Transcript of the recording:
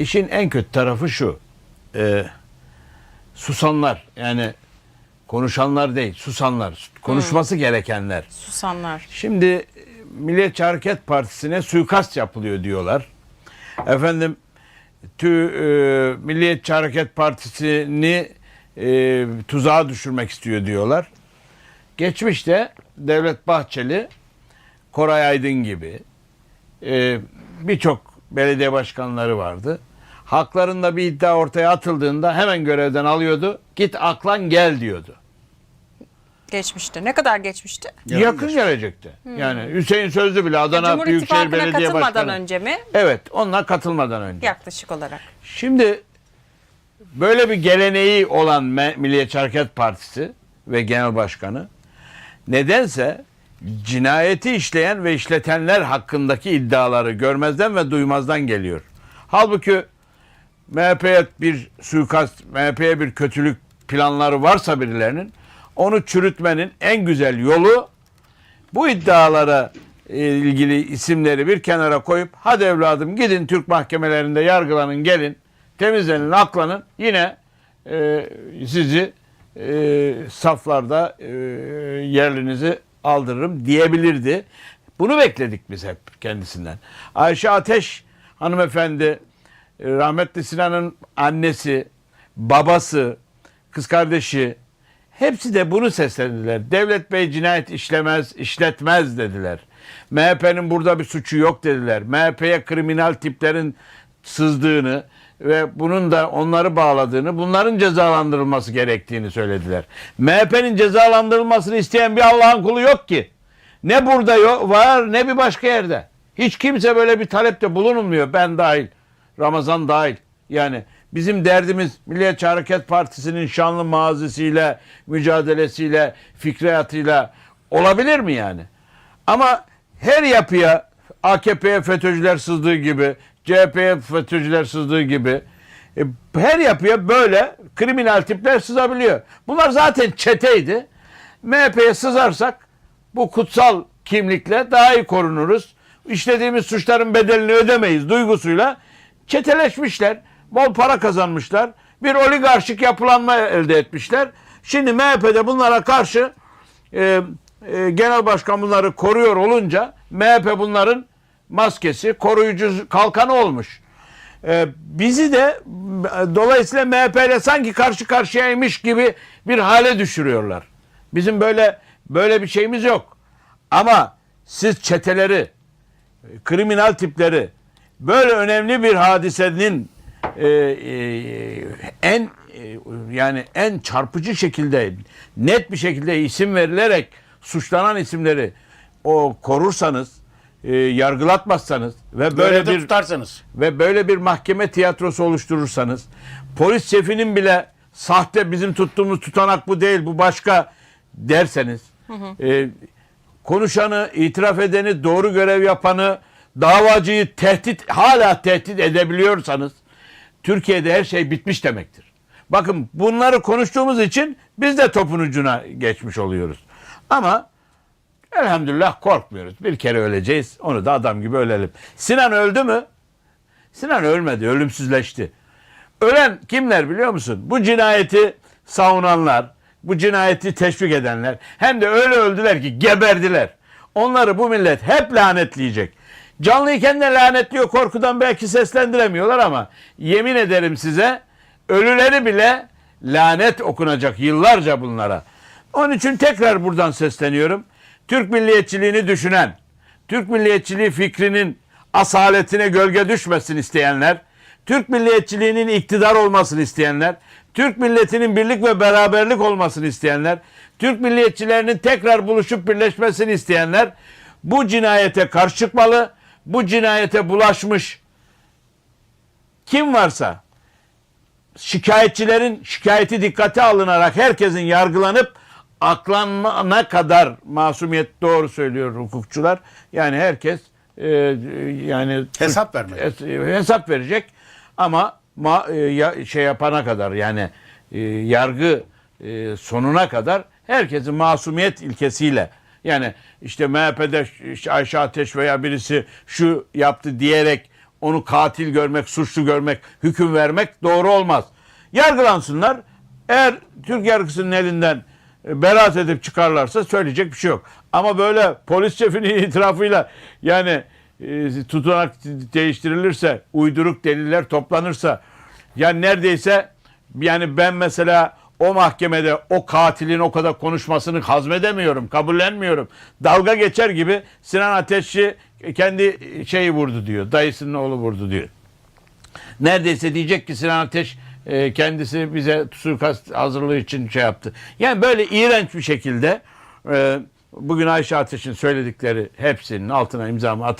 İşin en kötü tarafı şu. e, susanlar yani konuşanlar değil susanlar. Konuşması gerekenler. Susanlar. Şimdi Milliyetçi Hareket Partisi'ne suikast yapılıyor diyorlar. Efendim tü, e, Milliyetçi Hareket Partisi'ni e, tuzağa düşürmek istiyor diyorlar. Geçmişte Devlet Bahçeli, Koray Aydın gibi e, birçok belediye başkanları vardı. Haklarında bir iddia ortaya atıldığında hemen görevden alıyordu. Git aklan gel diyordu. Geçmişte. Ne kadar geçmişti? Yakın gelecekte. Yani Hüseyin Sözlü bile Adana Cumhur Büyükşehir Belediye katılmadan Başkanı. önce mi? Evet, onunla katılmadan önce. Yaklaşık olarak. Şimdi böyle bir geleneği olan Milliyetçi Hareket Partisi ve Genel Başkanı nedense cinayeti işleyen ve işletenler hakkındaki iddiaları görmezden ve duymazdan geliyor. Halbuki MHP'ye bir suikast, MHP'ye bir kötülük planları varsa birilerinin onu çürütmenin en güzel yolu bu iddialara e, ilgili isimleri bir kenara koyup hadi evladım gidin Türk mahkemelerinde yargılanın gelin temizlenin aklanın yine e, sizi e, saflarda e, yerlinizi aldırırım diyebilirdi. Bunu bekledik biz hep kendisinden. Ayşe Ateş hanımefendi rahmetli Sinan'ın annesi, babası, kız kardeşi hepsi de bunu seslendiler. Devlet Bey cinayet işlemez, işletmez dediler. MHP'nin burada bir suçu yok dediler. MHP'ye kriminal tiplerin sızdığını ve bunun da onları bağladığını, bunların cezalandırılması gerektiğini söylediler. MHP'nin cezalandırılmasını isteyen bir Allah'ın kulu yok ki. Ne burada yok, var ne bir başka yerde. Hiç kimse böyle bir talepte bulunmuyor ben dahil. Ramazan dahil. Yani bizim derdimiz Milliyetçi Hareket Partisi'nin şanlı mazisiyle, mücadelesiyle, fikriyatıyla olabilir mi yani? Ama her yapıya AKP'ye FETÖ'cüler sızdığı gibi, CHP'ye FETÖ'cüler sızdığı gibi e, her yapıya böyle kriminal tipler sızabiliyor. Bunlar zaten çeteydi. MHP'ye sızarsak bu kutsal kimlikle daha iyi korunuruz. İşlediğimiz suçların bedelini ödemeyiz duygusuyla çeteleşmişler. Bol para kazanmışlar. Bir oligarşik yapılanma elde etmişler. Şimdi MHP'de bunlara karşı e, e, genel başkan bunları koruyor olunca MHP bunların maskesi, koruyucu kalkanı olmuş. E, bizi de e, dolayısıyla MHP ile sanki karşı karşıyaymış gibi bir hale düşürüyorlar. Bizim böyle böyle bir şeyimiz yok. Ama siz çeteleri, kriminal tipleri böyle önemli bir hadisenin e, e, en e, yani en çarpıcı şekilde net bir şekilde isim verilerek suçlanan isimleri o korursanız e, yargılatmazsanız ve böyle Görevde bir tutarsanız. ve böyle bir mahkeme tiyatrosu oluşturursanız polis şefinin bile sahte bizim tuttuğumuz tutanak bu değil bu başka derseniz e, konuşanı itiraf edeni doğru görev yapanı davacıyı tehdit hala tehdit edebiliyorsanız Türkiye'de her şey bitmiş demektir. Bakın bunları konuştuğumuz için biz de topun ucuna geçmiş oluyoruz. Ama elhamdülillah korkmuyoruz. Bir kere öleceğiz. Onu da adam gibi ölelim. Sinan öldü mü? Sinan ölmedi, ölümsüzleşti. Ölen kimler biliyor musun? Bu cinayeti savunanlar, bu cinayeti teşvik edenler. Hem de öyle öldüler ki geberdiler. Onları bu millet hep lanetleyecek. Canlıyken de lanetliyor korkudan belki seslendiremiyorlar ama yemin ederim size ölüleri bile lanet okunacak yıllarca bunlara. Onun için tekrar buradan sesleniyorum. Türk milliyetçiliğini düşünen, Türk milliyetçiliği fikrinin asaletine gölge düşmesin isteyenler, Türk milliyetçiliğinin iktidar olmasını isteyenler, Türk milletinin birlik ve beraberlik olmasını isteyenler, Türk milliyetçilerinin tekrar buluşup birleşmesini isteyenler bu cinayete karşı çıkmalı. Bu cinayete bulaşmış kim varsa şikayetçilerin şikayeti dikkate alınarak herkesin yargılanıp aklanana kadar masumiyet doğru söylüyor hukukçular. Yani herkes e, yani Hesap vermek. es- hesap verecek ama ma, e, şey yapana kadar yani e, yargı e, sonuna kadar herkesin masumiyet ilkesiyle yani işte MHP'de Ayşe Ateş veya birisi şu yaptı diyerek onu katil görmek, suçlu görmek, hüküm vermek doğru olmaz. Yargılansınlar. Eğer Türk yargısının elinden e, beraat edip çıkarlarsa söyleyecek bir şey yok. Ama böyle polis şefinin itirafıyla yani e, tutanak değiştirilirse, uyduruk deliller toplanırsa yani neredeyse yani ben mesela o mahkemede o katilin o kadar konuşmasını hazmedemiyorum, kabullenmiyorum. Dalga geçer gibi Sinan Ateşçi kendi şeyi vurdu diyor. Dayısının oğlu vurdu diyor. Neredeyse diyecek ki Sinan Ateş e, kendisi bize suikast hazırlığı için şey yaptı. Yani böyle iğrenç bir şekilde e, bugün Ayşe Ateş'in söyledikleri hepsinin altına imzamı atar.